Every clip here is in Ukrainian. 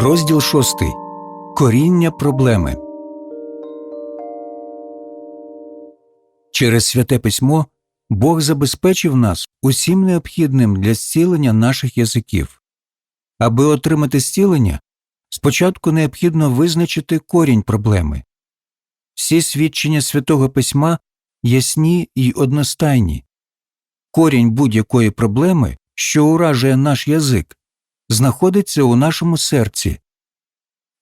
Розділ 6. Коріння проблеми. Через святе письмо Бог забезпечив нас усім необхідним для зцілення наших язиків. Аби отримати зцілення, спочатку необхідно визначити корінь проблеми. Всі свідчення святого письма ясні й одностайні. Корінь будь-якої проблеми, що уражує наш язик, знаходиться у нашому серці.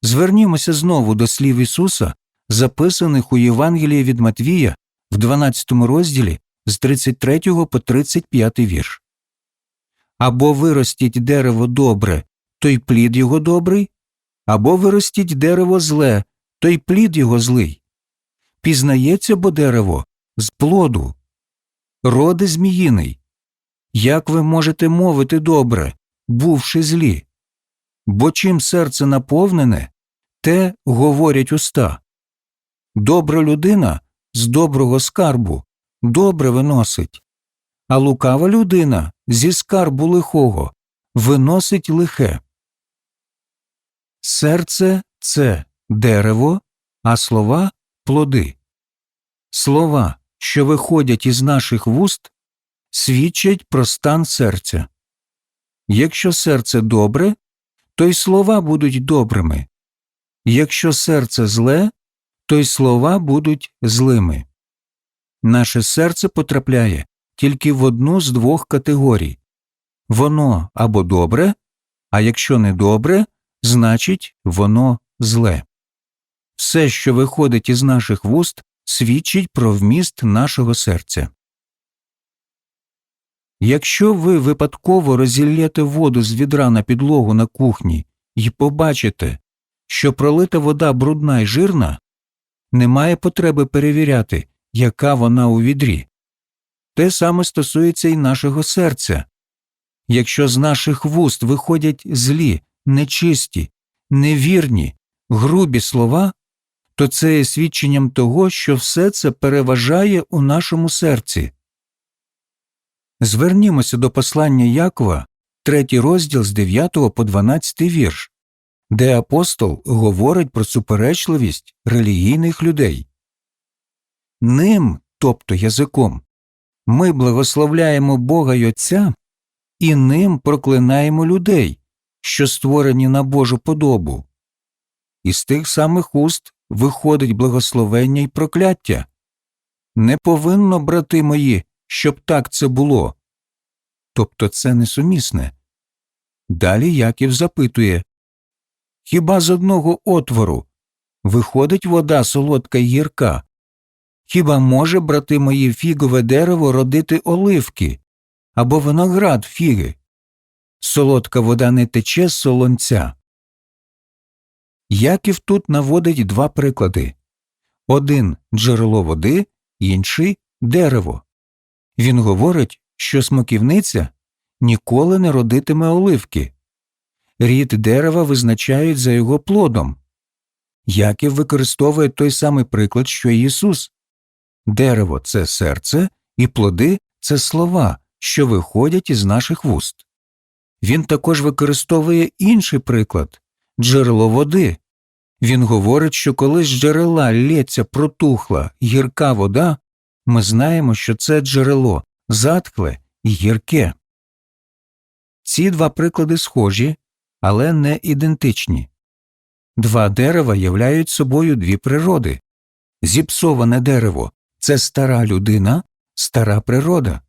Звернімося знову до слів Ісуса, записаних у Євангелії від Матвія в 12 розділі з 33 по 35 вірш. Або виростіть дерево добре, то й плід його добрий, або виростіть дерево зле, то й плід його злий. Пізнається бо дерево з плоду. Роди зміїний. Як ви можете мовити добре, бувши злі? Бо чим серце наповнене, те говорять уста. Добра людина з доброго скарбу добре виносить, а лукава людина зі скарбу лихого виносить лихе. Серце це дерево, а слова плоди. Слова, що виходять із наших вуст, свідчать про стан серця. Якщо серце добре, то й слова будуть добрими. Якщо серце зле, то й слова будуть злими. Наше серце потрапляє тільки в одну з двох категорій воно або добре, а якщо не добре, значить воно зле. Все, що виходить із наших вуст, свідчить про вміст нашого серця. Якщо ви випадково розіллєте воду з відра на підлогу на кухні і побачите, що пролита вода брудна й жирна, немає потреби перевіряти, яка вона у відрі. Те саме стосується й нашого серця. Якщо з наших вуст виходять злі, нечисті, невірні, грубі слова, то це є свідченням того, що все це переважає у нашому серці. Звернімося до послання Якова, третій розділ з 9 по 12 вірш, де апостол говорить про суперечливість релігійних людей. Ним, тобто язиком, ми благословляємо Бога й Отця і ним проклинаємо людей, що створені на Божу подобу. Із тих самих уст виходить благословення й прокляття. Не повинно, брати мої, щоб так це було. Тобто це несумісне. Далі Яків запитує Хіба з одного отвору виходить вода солодка й гірка? Хіба може, брати мої, фігове дерево родити оливки або виноград фіги? Солодка вода не тече з солонця. Яків тут наводить два приклади один джерело води, інший дерево. Він говорить, що смоківниця ніколи не родитиме оливки. Рід дерева визначають за його плодом. Яків використовує той самий приклад, що й Ісус дерево це серце, і плоди це слова, що виходять із наших вуст. Він також використовує інший приклад джерело води. Він говорить, що коли з джерела лється протухла гірка вода, ми знаємо, що це джерело затхле і гірке. Ці два приклади схожі, але не ідентичні. Два дерева являють собою дві природи. Зіпсоване дерево це стара людина, стара природа.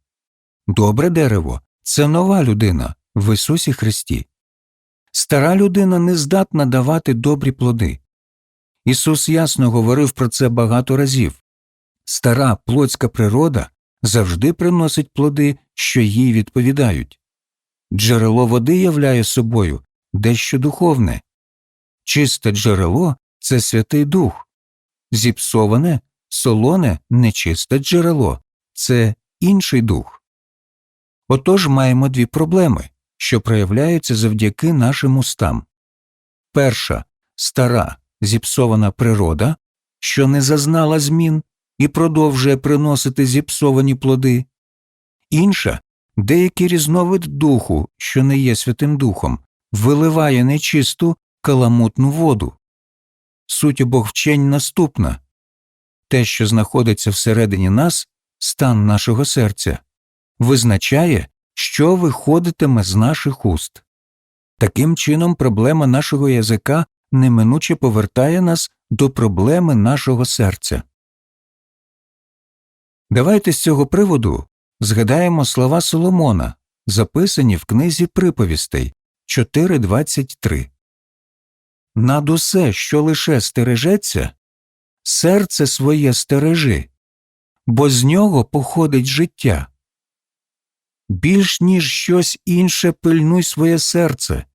Добре дерево це нова людина в Ісусі Христі. Стара людина не здатна давати добрі плоди. Ісус ясно говорив про це багато разів стара плотська природа завжди приносить плоди, що їй відповідають. Джерело води являє собою дещо духовне. Чисте джерело це Святий Дух, зіпсоване, солоне нечисте джерело це інший дух. Отож маємо дві проблеми, що проявляються завдяки нашим устам. Перша стара зіпсована природа, що не зазнала змін і продовжує приносити зіпсовані плоди, інша деякий різновид духу, що не є Святим Духом, виливає нечисту, каламутну воду. Суть обох вчень наступна те, що знаходиться всередині нас, стан нашого серця, визначає, що виходитиме з наших уст. Таким чином, проблема нашого язика неминуче повертає нас до проблеми нашого серця. Давайте з цього приводу згадаємо слова Соломона, записані в книзі приповістей 4.23. Над усе, що лише стережеться, серце своє стережи, бо з нього походить життя. Більш ніж щось інше пильнуй своє серце,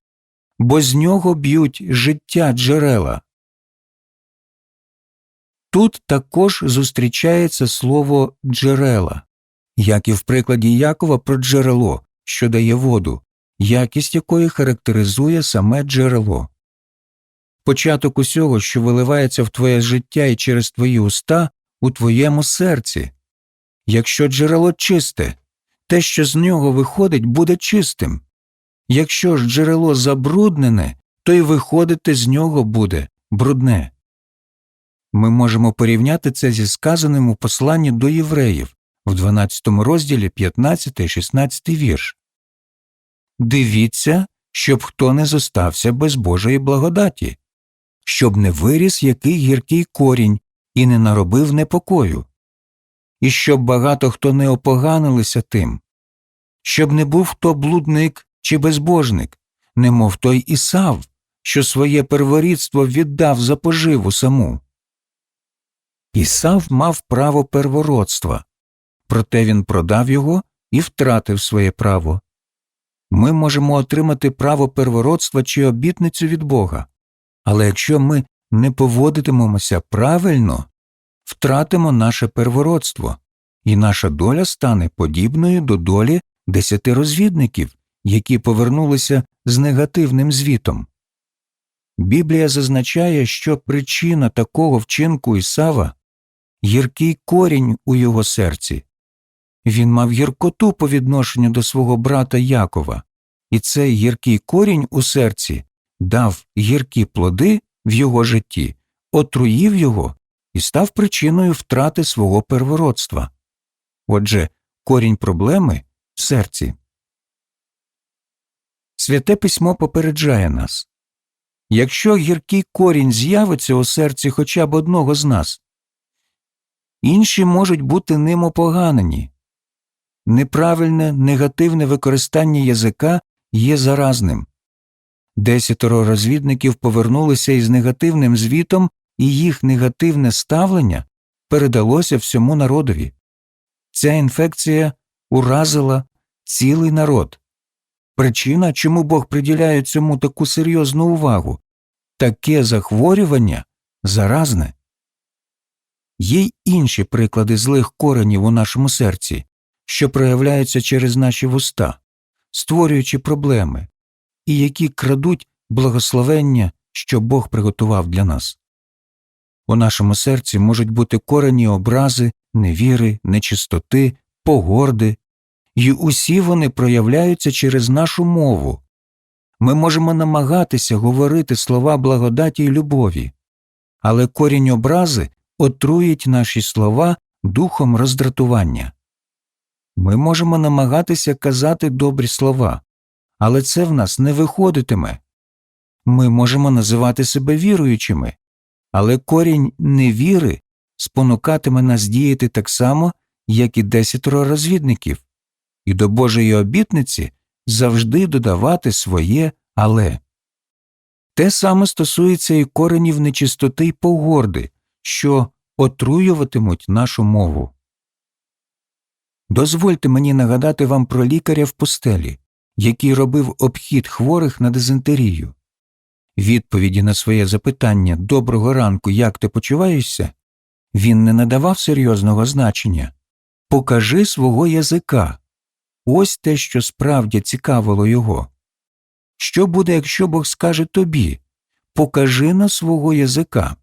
бо з нього б'ють життя джерела. Тут також зустрічається слово джерела, як і в прикладі Якова про джерело, що дає воду, якість якої характеризує саме джерело. Початок усього, що виливається в твоє життя і через твої уста, у твоєму серці. Якщо джерело чисте, те, що з нього виходить, буде чистим. Якщо ж джерело забруднене, то й виходити з нього буде брудне. Ми можемо порівняти це зі сказаним у посланні до євреїв в 12 розділі 15-16 вірш. Дивіться, щоб хто не зостався без Божої благодаті, щоб не виріс який гіркий корінь і не наробив непокою, і щоб багато хто не опоганилися тим, щоб не був хто блудник чи безбожник, немов той Ісав, що своє перворідство віддав за поживу саму. Ісав мав право первородства, проте він продав його і втратив своє право. Ми можемо отримати право первородства чи обітницю від Бога, але якщо ми не поводитимемося правильно, втратимо наше первородство, і наша доля стане подібною до долі десяти розвідників, які повернулися з негативним звітом. Біблія зазначає, що причина такого вчинку Ісава гіркий корінь у його серці. Він мав гіркоту по відношенню до свого брата Якова, і цей гіркий корінь у серці дав гіркі плоди в його житті, отруїв його і став причиною втрати свого первородства. Отже, корінь проблеми в серці. Святе письмо попереджає нас якщо гіркий корінь з'явиться у серці хоча б одного з нас, інші можуть бути ним опоганені. Неправильне негативне використання язика є заразним. Десятеро розвідників повернулися із негативним звітом, і їх негативне ставлення передалося всьому народові. Ця інфекція уразила цілий народ. Причина, чому Бог приділяє цьому таку серйозну увагу таке захворювання заразне. Є й інші приклади злих коренів у нашому серці, що проявляються через наші вуста, створюючи проблеми, і які крадуть благословення, що Бог приготував для нас. У нашому серці можуть бути корені образи, невіри, нечистоти, погорди, і усі вони проявляються через нашу мову. Ми можемо намагатися говорити слова благодаті й любові, але корінь образи отруїть наші слова духом роздратування. Ми можемо намагатися казати добрі слова, але це в нас не виходитиме. Ми можемо називати себе віруючими, але корінь невіри спонукатиме нас діяти так само, як і десятеро розвідників, і до Божої обітниці завжди додавати своє але. Те саме стосується і коренів нечистоти й погорди, що отруюватимуть нашу мову. Дозвольте мені нагадати вам про лікаря в пустелі, який робив обхід хворих на дизентерію. Відповіді на своє запитання Доброго ранку, як ти почуваєшся? Він не надавав серйозного значення. Покажи свого язика. Ось те, що справді цікавило його. Що буде, якщо Бог скаже тобі Покажи на свого язика?